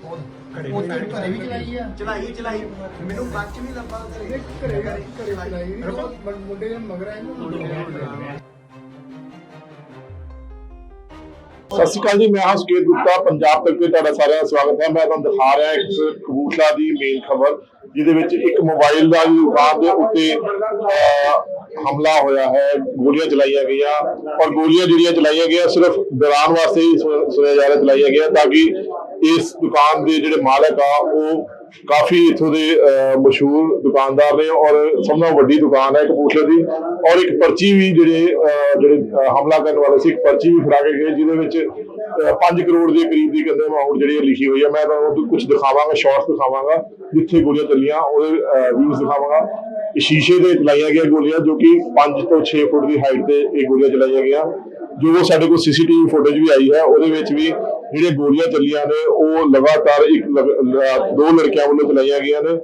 ਉਹ ਘਰੇ ਵੀ ਚਲਾਈ ਆ। ਚਲਾਈ ਚਲਾਈ। ਮੈਨੂੰ ਬੱਚ ਵੀ ਲੱਭਾ ਘਰੇ ਘਰੇ ਘਰੇ ਚਲਾਈ ਮੁੰਡੇ ਮਗਰ ਆਏ ਸਤਿ ਸ਼੍ਰੀ ਅਕਾਲ ਜੀ ਮੈਂ ਹਾਂ ਸੁਕੇਤ ਗੁਪਤਾ ਪੰਜਾਬ ਤੱਕ ਤੇ ਤੁਹਾਡਾ ਸਾਰਿਆਂ ਦਾ ਸਵਾਗਤ ਹੈ। ਮੈਂ ਤੁਹਾਨੂੰ ਦਿਖਾ ਰਿਹਾ ਇੱਕ ਕਬੂਤਲਾ ਦੀ ਮੇਨ ਖਬਰ ਜਿਹਦੇ ਵਿੱਚ ਇੱਕ ਮੋਬਾਈਲ ਦਾ ਦੁਕਾਨ ਦੇ ਉੱਤੇ ਅਹ, ਹਮਲਾ ਹੋਇਆ ਹੈ। ਗੋਲੀਆਂ ਚਲਾਈਆਂ ਗਈਆਂ ਔਰ ਗੋਲੀਆਂ ਜਿਹੜੀਆਂ ਚਲਾਈਆਂ ਗਈਆਂ ਸਿਰਫ ਡਰਾਉਣ ਵਾਸਤੇ ਹੀ ਸੁਣਿਆ ਜਾ ਰਿਹਾ ਚਲਾਈਆਂ ਗਈਆਂ ਤਾਂ ਕਿ ਇਸ ਦੁਕਾਨ ਦੇ ਜਿਹੜੇ ਮਾਲਕ ਆ ਉਹ ਕਾਫੀ ਇਥੋਂ ਦੇ ਮਸ਼ਹੂਰ ਦੁਕਾਨਦਾਰ ਨੇ ਔਰ ਸਭ ਤੋਂ ਵੱਡੀ ਦੁਕਾਨ ਹੈ ਕਪੂਰਥਲੇ ਦੀ ਔਰ ਇੱਕ ਪਰਚੀ ਵੀ ਜਿਹੜੇ ਜਿਹੜੇ ਹਮਲਾ ਕਰਨ ਵਾਲੇ ਸੀ, ਇੱਕ ਪਰਚੀ ਵੀ ਫੜਾ ਕੇ ਗਏ, ਜਿਹਦੇ ਵਿੱਚ 5 ਕਰੋੜ ਦੇ ਕਰੀਬ ਦੀ ਕਹਿੰਦੇ ਅਮਾਉਂਟ ਜਿਹੜੀ ਲਿਖੀ ਹੋਈ ਹੈ। ਮੈਂ ਤੁਹਾਨੂੰ ਕੁਝ ਦਿਖਾਵਾਂਗਾ ਸ਼ਾਰਟਸ ਦਿਖਾਵਾਂਗਾ, ਜਿੱਥੇ ਗੋਲੀਆਂ ਚੱਲੀਆਂ, ਉਹਦੇ ਵਿਊਜ਼ ਦਿਖਾਵਾਂਗਾ। ਸ਼ੀਸ਼ੇ ਦੇ ਚਲਾਈਆਂ ਗਈਆਂ ਗੋਲੀਆਂ, ਜੋ ਕਿ 5 ਤੋਂ 6 ਫੁੱਟ ਦੀ ਹਾਈਟ ਤੇ ਇਹ ਗੋਲੀਆਂ ਚਲਾਈਆਂ ਗਈਆਂ। ਜੋ ਸਾਡੇ ਕੋਲ ਸੀਸੀਟੀਵੀ ਫੁਟੇਜ ਵੀ ਆਈ ਹੈ, ਉਹਦੇ ਵਿੱਚ ਵੀ ਜਿਹੜੀਆਂ ਗੋਲੀਆਂ ਚੱਲੀਆਂ ਨੇ ਉਹ ਲਗਾਤਾਰ ਇੱਕ ਦੋ ਲੜਕਿਆਂ ਵੱਲੋਂ ਚਲਾਈਆਂ ਗਈਆਂ ਨੇ।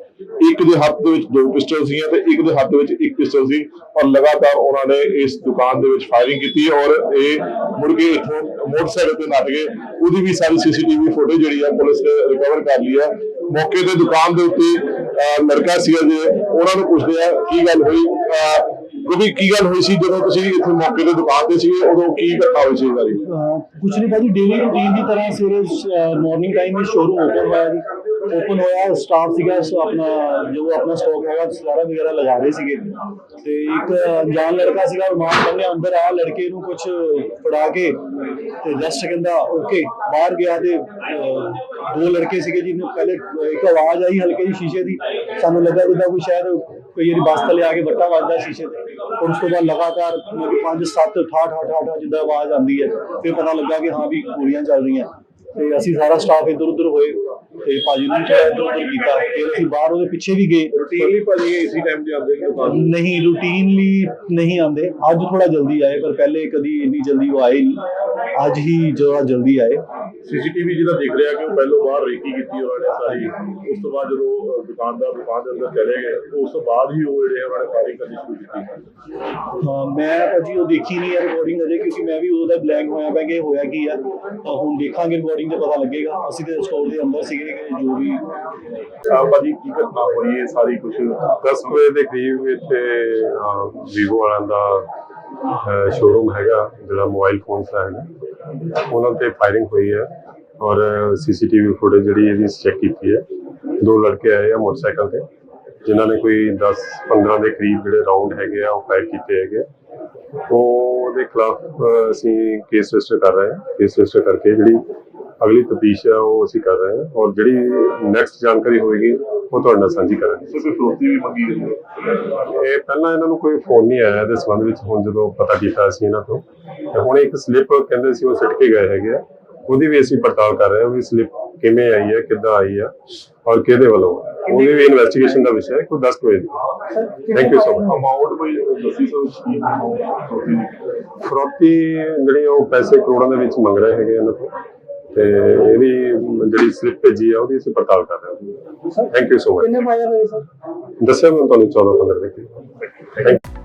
ਇੱਕ ਦੇ ਹੱਥ ਦੇ ਵਿੱਚ ਦੋ ਪਿਸਟਲ ਸੀਗੀਆਂ ਤੇ ਇੱਕ ਦੇ ਹੱਥ ਦੇ ਵਿੱਚ ਇੱਕ ਪਿਸਟਲ ਸੀ ਔਰ ਲਗਾਤਾਰ ਉਹਨਾਂ ਨੇ ਇਸ ਦੁਕਾਨ ਦੇ ਵਿੱਚ ਫਾਇਰਿੰਗ ਕੀਤੀ ਔਰ ਇਹ ਮੁੜ ਕੇ ਇੱਥੋਂ ਮੋਟਰਸਾਈਕਲ ਤੇ ਨੱਠ ਗਏ ਉਹਦੀ ਵੀ ਸਾਰੀ ਸੀਸੀਟੀਵੀ ਫੁਟੇਜ ਜਿਹੜੀ ਹੈ ਪੁਲਿਸ ਨੇ ਰਿਕਵਰ ਕਰ ਲਈ ਹੈ ਮੌਕੇ ਤੇ ਦੁਕਾਨ ਦੇ ਉੱਤੇ ਅਹ, ਲੜਕਾ ਸੀਗਾ ਜੇ ਉਹਨਾਂ ਨੂੰ ਪੁੱਛਦੇ ਆ ਕੀ ਗੱਲ ਹੋਈ? ਕਿਉਂਕਿ ਕੀ ਗੱਲ ਹੋਈ ਸੀ ਜਦੋਂ ਤੁਸੀਂ ਇੱਥੇ ਮੌਕੇ ਤੇ ਦੁਕਾਨ ਤੇ ਸੀਗੇ? ਉਦੋਂ ਕੀ ਘਟਨਾ ਹੋਈ ਸੀ ਸਾਰੀ ਕੁਛ ਨਹੀਂ ਭਾਜੀ ਡੇਲੀ ਰੂਟੀਨ ਦੀ ਤਰ੍ਹਾਂ ਸਵੇਰੇ ਮਾਰਨਿੰਗ ਟਾਈਮ ਵਿੱਚ ਸ਼ੋਰੂਮ ਓਪਨ ਹੋਇਆ ਜੀ। ਓਪਨ ਹੋਇਆ ਸਟਾਫ ਸੀਗਾ ਆਪਣਾ, ਜੋ ਆਪਣਾ ਸਟਾਕ ਹੈਗਾ, ਸਾਰਾ ਵਗੈਰਾ ਲਗਾ ਰਹੇ ਸੀਗੇ। ਤੇ ਇੱਕ ਅਣਜਾਣ ਲੜਕਾ ਸੀਗਾ ਰਮਾਨ ਬੰਨੇ ਅੰਦਰ ਆ ਲੜਕੇ ਨੂੰ ਕੁਝ ਫੜਾ ਕੇ ਤੇ ਜਸਟ ਕਹਿੰਦਾ ਓਕੇ ਬਾਹਰ ਗਿਆ ਤੇ ਦੋ ਲੜਕੇ ਸੀਗੇ ਜਿਹਨੂੰ ਪਹਿਲੇ ਇੱਕ ਆਵਾਜ਼ ਆਈ ਹਲਕੇ ਜਿਹੀ ਸ਼ੀਸ਼ੇ ਦੀ। ਸਾਨੂੰ ਲੱਗਾ ਜਿੱਦਾਂ ਕੋਈ ਸ਼ਾਇਦ ਕਈ ਇਹਦੀ ਬੱਸ ਥੱਲੇ ਆ ਕੇ ਵੱਟਾ ਵੱਜਦਾ ਸ਼ੀਸ਼ੇ ਤੇ। ਔਰ ਉਸ ਤੋਂ ਬਾਅਦ ਲਗਾਤਾਰ ਮਤਲਬ ਕਿ ਪੰਜ, ਸੱਤ ਠਾ ਠਾ ਠਾ ਠਾ ਜਿੱਦਾਂ ਆਵਾਜ਼ ਆਉਂਦੀ ਹੈ, ਫਿਰ ਪਤਾ ਲੱਗਾ ਕਿ ਹਾਂ ਵੀ ਗੋਲੀਆਂ ਚੱਲ ਰਹੀਆਂ। ਤੇ ਅਸੀਂ ਸਾਰਾ ਸਟਾਫ ਇੱਧਰ ਉੱਧਰ ਹੋਏ। ਤੇ ਭਾਜੀ ਨੂੰ ਇੱਧਰ ਉੱਧਰ ਕੀਤਾ ਫਿਰ ਅਸੀਂ ਬਾਹਰ ਉਹਦੇ ਪਿੱਛੇ ਵੀ ਗਏ। ਰੂਟੀਨਲੀ ਭਾਜੀ ਇਸੇ ਟਾਈਮ ਤੇ ਆਉਂਦੇ ਨੇ ਦੁਕਾਨ? ਨਹੀਂ ਰੂਟੀਨਲੀ ਨਹੀਂ ਆਉਂਦੇ। ਅੱਜ ਥੋੜਾ ਜਲਦੀ ਆਏ ਪਰ ਪਹਿਲੇ ਕਦੀ ਇੰਨੀ ਜਲਦੀ ਉਹ ਆਏ ਨਹੀਂ। ਅੱਜ ਹੀ ਜਿਹੜਾ ਜਲਦੀ ਆਏ। ਸੀਸੀਟੀਵੀ ਜਿਹਦਾ ਦਿਖ ਰਿਹਾ ਕਿ ਉਹ ਪਹਿਲੋਂ ਬਾਹਰ ਰੇਕੀ ਕੀਤੀ ਉਹਨਾਂ ਨੇ ਸਾਰੀ। ਉਸ ਤੋਂ ਬਾਅਦ ਜਦੋਂ ਦੁਕਾਨਦਾਰ ਦੁਕਾਨ ਦੇ ਅੰਦਰ ਚਲੇ ਗਏ ਉਸ ਤੋਂ ਬਾਅਦ ਹੀ ਉਹ ਜਿਹੜੇ ਉਹਨਾਂ ਨੇ ਕਰਨੀ ਸ਼ੁਰੂ ਕੀਤੀ। ਹਾਂ, ਮੈਂ ਭਾਜੀ ਉਹ ਦੇਖੀ ਨਹੀਂ ਹੈ ਰਿਕਾਰਡਿੰਗ ਅਜੇ ਕਿਉਂਕਿ ਮੈਂ ਵੀ ਉਦੋਂ ਦਾ ਬਲੈਂਕ ਹੋਇਆ ਪਿਆ ਕਿ ਹੋਇਆ ਕੀ ਆ। ਤਾਂ ਹੁਣ ਦੇਖਾਂਗੇ ਰਿਕਾਰਡਿੰਗ ਤੇ ਪਤਾ ਲੱਗੇਗਾ। ਅਸੀਂ ਤੇ ਸਟੋਰ ਦੇ ਅੰਦਰ ਸੀਗੇ ਜੋ ਵੀ ਭਾਜੀ ਕੀ ਘਟਨਾ ਹੋਈ ਹੈ, ਸਾਰੀ ਕੁਝ 10 ਵਜੇ ਦੇ ਕਰੀਬ ਇੱਥੇ ਵੀਵੋ ਵਾਲਿਆਂ ਦਾ ਸ਼ੋਰੂਮ ਹੈਗਾ, ਜਿਹੜਾ ਮੋਬਾਈਲ ਫੋਨਸ ਦਾ ਹੈਗਾ। ਉਹਨਾਂ ਤੇ ਫਾਇਰਿੰਗ ਹੋਈ ਹੈ ਔਰ ਸੀਸੀਟੀਵੀ ਫੁਟੇਜ ਜਿਹੜੀ ਇਹਦੀ ਚੈੱਕ ਕੀਤੀ ਹੈ। ਦੋ ਲੜਕੇ ਆਏ ਆ ਮੋਟਰਸਾਈਕਲ ਤੇ, ਜਿਨ੍ਹਾਂ ਨੇ ਕੋਈ 10 15 ਦੇ ਕਰੀਬ ਜਿਹੜੇ ਰਾਉਂਡ ਹੈਗੇ ਆ, ਉਹ ਫਾਇਰ ਕੀਤੇ ਹੈਗੇ। ਉਹ ਉਹਦੇ ਖਿਲਾਫ ਅਸੀਂ ਕੇਸ ਰਜਿਸਟਰ ਕਰ ਰਹੇ ਹਾਂ। ਕੇਸ ਰਜਿਸਟਰ ਕਰਕੇ ਜਿਹੜੀ ਅਗਲੀ ਤਫਤੀਸ਼ ਹੈ ਉਹ ਅਸੀਂ ਕਰ ਰਹੇ ਹਾਂ ਔਰ ਜਿਹੜੀ ਨੈਕਸਟ ਜਾਣਕਾਰੀ ਹੋਏਗੀ ਉਹ ਤੁਹਾਡੇ ਨਾਲ ਸਾਂਝੀ ਕਰਾਂਗੇ। ਕੋਈ ਫਰੋਤੀ ਵੀ ਮੰਗੀ ਇਹ ਪਹਿਲਾਂ ਇਹਨਾਂ ਨੂੰ ਕੋਈ ਫੋਨ ਨਹੀਂ ਆਇਆ ਇਹਦੇ ਸੰਬੰਧ ਵਿੱਚ ਹੁਣ ਜਦੋਂ ਪਤਾ ਕੀਤਾ ਸੀ ਇਹਨਾਂ ਤੋਂ ਤੇ ਹੁਣ ਇੱਕ ਸਲਿੱਪ ਕਹਿੰਦੇ ਸੀ ਉਹ ਸਿੱਟ ਕੇ ਗਏ ਹੈਗੇ ਆ। ਉਹਦੀ ਵੀ ਅਸੀਂ ਪੜਤਾਲ ਕਰ ਰਹੇ ਹਾਂ ਵੀ ਸਲਿੱਪ ਕਿਵੇਂ ਆਈ ਹੈ ਕਿੱਦਾਂ ਆਈ ਹੈ ਔਰ ਕਿਹਦੇ ਵੱਲੋਂ। ਉਹਦੀ ਵੀ ਇਨਵੈਸਟੀਗੇਸ਼ਨ ਦਾ ਵਿਸ਼ਾ ਹੈ ਕੋਈ 10 ਵਜੇ ਦੀ। Thank you so much amount ਕੋਈ ਦੱਸੀ ਸੋ ਫਰੋਤੀ ਜਿਹੜੀ ਉਹ ਪੈਸੇ ਕਰੋੜਾਂ ਦੇ ਵਿੱਚ ਮੰਗ ਰਹੇ ਹੈਗੇ ਇਹਨਾਂ ਤੋਂ। ਤੇ ਇਹਦੀ ਜਿਹੜੀ ਸਲਿੱਪ ਭੇਜੀ ਆ ਉਹਦੀ ਅਸੀਂ ਪੜਤਾਲ ਕਰ ਰਹੇ ਹਾਂ। ਥੈਂਕ ਯੂ ਸੋ ਮਚ ਕਿੰਨੇ ਫਾਇਰ ਹੋਏ ਸਰ? ਦੱਸਿਆ ਮੈਂ ਤੁਹਾਨੂੰ 14 15 ਦੇ ਥੈਂਕ